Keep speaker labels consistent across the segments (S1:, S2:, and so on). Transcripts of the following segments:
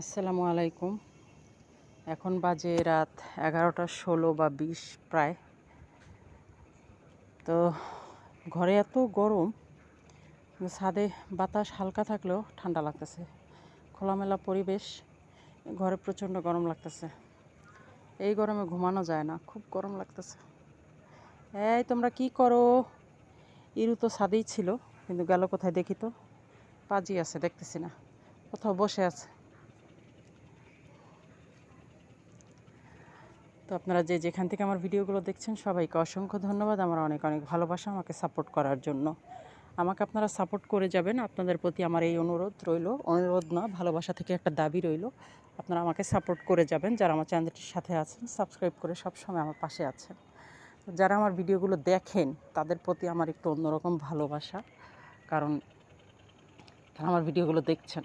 S1: আসসালামু আলাইকুম। এখন বাজে রাত এগারোটা ষোলো বা বিশ প্রায়। তো ঘরে এত গরম, ছাদে বাতাস হালকা থাকলেও ঠান্ডা লাগতেছে। খোলামেলা পরিবেশ, ঘরে প্রচণ্ড গরম লাগতেছে। এই গরমে ঘুমানো যায় না, খুব গরম লাগতেছে। এই তোমরা কি করো? ইরু তো ছাদেই ছিল, কিন্তু গেল কোথায় দেখি তো? পাজি আছে, দেখতেছি না। কোথাও বসে আছে। তো আপনারা যে যেখান থেকে আমার ভিডিওগুলো দেখছেন, সবাইকে অসংখ্য ধন্যবাদ। আমার অনেক অনেক ভালোবাসা আমাকে সাপোর্ট করার জন্য। আমাকে আপনারা সাপোর্ট করে যাবেন। আপনাদের প্রতি আমার এই অনুরোধ রইল। অনুরোধ না, ভালোবাসা থেকে একটা দাবি রইল। আপনারা আমাকে সাপোর্ট করে যাবেন। যারা আমার চ্যানেলটির সাথে আছেন সাবস্ক্রাইব করে সবসময় আমার পাশে আছেন। যারা আমার ভিডিওগুলো দেখেন, তাদের প্রতি আমার একটু অন্যরকম ভালোবাসা। কারণ তারা আমার ভিডিওগুলো দেখছেন।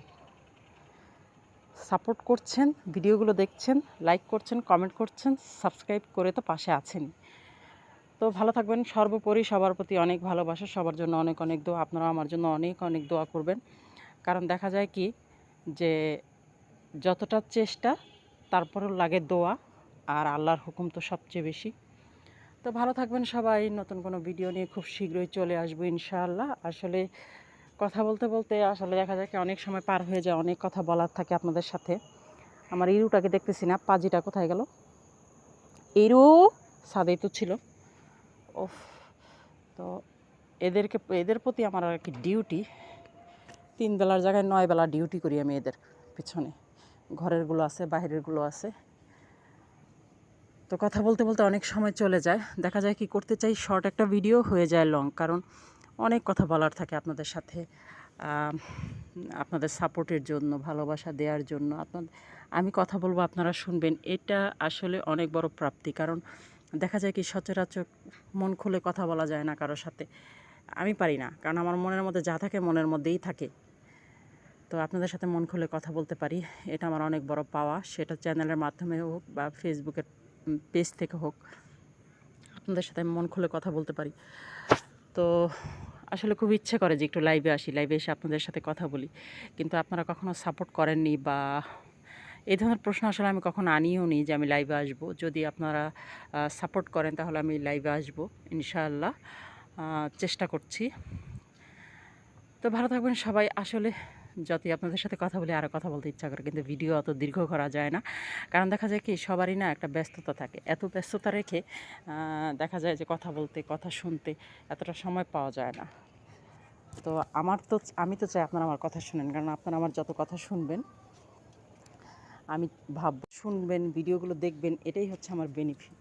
S1: সাপোর্ট করছেন, ভিডিওগুলো দেখছেন লাইক করছেন কমেন্ট করছেন সাবস্ক্রাইব করে তো পাশে আছেন। তো ভালো থাকবেন, সর্বোপরি সবার প্রতি অনেক ভালোবাসা, সবার জন্য অনেক অনেক দোয়া আপনারা আমার জন্য অনেক অনেক দোয়া করবেন। কারণ দেখা যায় কি যে যতটা চেষ্টা, তারপরেও লাগে দোয়া, আর আল্লাহর হুকুম তো সবচেয়ে বেশি। তো ভালো থাকবেন সবাই, নতুন কোনো ভিডিও নিয়ে খুব শীঘ্রই চলে আসব ইনশাআল্লাহ। আসলে কথা বলতে বলতে আসলে দেখা যায় কি অনেক সময় পার হয়ে যায়, অনেক কথা বলার থাকে আপনাদের সাথে। আমার ইরুটাকে দেখতেছি না, পাজিটা কোথায় গেল? ইরু, সাদেই তো ছিল। ওফ, তো এদেরকে, এদের প্রতি আমার আর কি ডিউটি তিন বেলার জায়গায় নয় বেলা ডিউটি করি আমি এদের পিছনে। ঘরেরগুলো আছে বাইরেরগুলো আছে। তো কথা বলতে বলতে অনেক সময় চলে যায়। দেখা যায় কি করতে চাই শর্ট একটা ভিডিও হয়ে যায় লং কারণ অনেক কথা বলার থাকে আপনাদের সাথে। আপনাদের সাপোর্টের জন্য, ভালোবাসা দেওয়ার জন্য। আপনাদের আমি কথা বলব, আপনারা শুনবেন। এটা আসলে অনেক বড় প্রাপ্তি। কারণ দেখা যায় কি, সচরাচর মন খুলে কথা বলা যায় না কারোর সাথে। আমি পারি না। কারণ আমার মনের মধ্যে যা থাকে, মনের মধ্যেই থাকে। তো আপনাদের সাথে মন খুলে কথা বলতে পারি। এটা আমার অনেক বড় পাওয়া। সেটা চ্যানেলের মাধ্যমে হোক বা ফেসবুকের পেজ থেকে হোক, আপনাদের সাথে মন খুলে কথা বলতে পারি। তো আসলে খুব ইচ্ছে করে যে একটু লাইভে আসি লাইভে এসে আপনাদের সাথে কথা বলি। কিন্তু আপনারা কখনো সাপোর্ট করেননি বা এই ধরনের প্রশ্ন আসলে আমি কখনো আনিও নি যে আমি লাইভে আসব। যদি আপনারা সাপোর্ট করেন তাহলে আমি লাইভে আসব, ইনশাআল্লাহ। চেষ্টা করছি। তো ভালো থাকবেন সবাই। আসলে যতই আপনাদের সাথে কথা বলে আরও কথা বলতে ইচ্ছা করে, কিন্তু ভিডিও অত দীর্ঘ করা যায় না। কারণ দেখা যায় কি, সবারই না একটা ব্যস্ততা থাকে। এত ব্যস্ততা রেখে দেখা যায় যে কথা বলতে, কথা শুনতে এতটা সময় পাওয়া যায় না। তো আমার তো, আমি তো চাই আপনারা আমার কথা শুনেন, কারণ আপনারা আমার যত কথা শুনবেন, আমি ভাব, শুনবেন, ভিডিওগুলো দেখবেন, এটাই হচ্ছে আমার বেনিফিট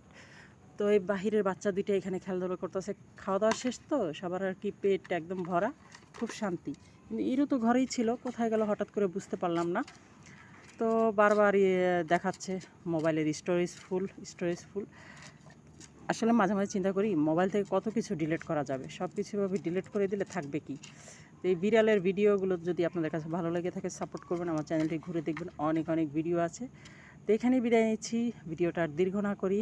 S1: তো এই বাহিরের বাচ্চা দুইটা এখানে খেলাধুলা করতেছে, খাওয়া দাওয়া শেষ তো, সবার আর কি পেট একদম ভরা। খুব শান্তি। কিন্তু ইরু তো ঘরেই ছিল, কোথায় গেল হঠাৎ করে বুঝতে পারলাম না। তো বারবার দেখাচ্ছে মোবাইলের স্টোরেজ ফুল স্টোরেজ ফুল। আসলে মাঝে মাঝে চিন্তা করি, মোবাইল থেকে কত কিছু ডিলিট করা যাবে? সব কিছুভাবে ডিলিট করে দিলে থাকবে কি? তো এই বিড়ালের ভিডিওগুলো যদি আপনাদের কাছে ভালো লেগে থাকে, সাপোর্ট করবেন, আমার চ্যানেলটি ঘুরে দেখবেন, অনেক অনেক ভিডিও আছে। তো এখানেই বিদায় নিচ্ছি, ভিডিওটা আর দীর্ঘ না করি।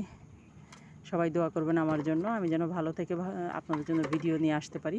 S1: সবাই দোয়া করবেন আমার জন্য, আমি যেন ভালো থেকে আপনাদের জন্য ভিডিও নিয়ে আসতে পারি।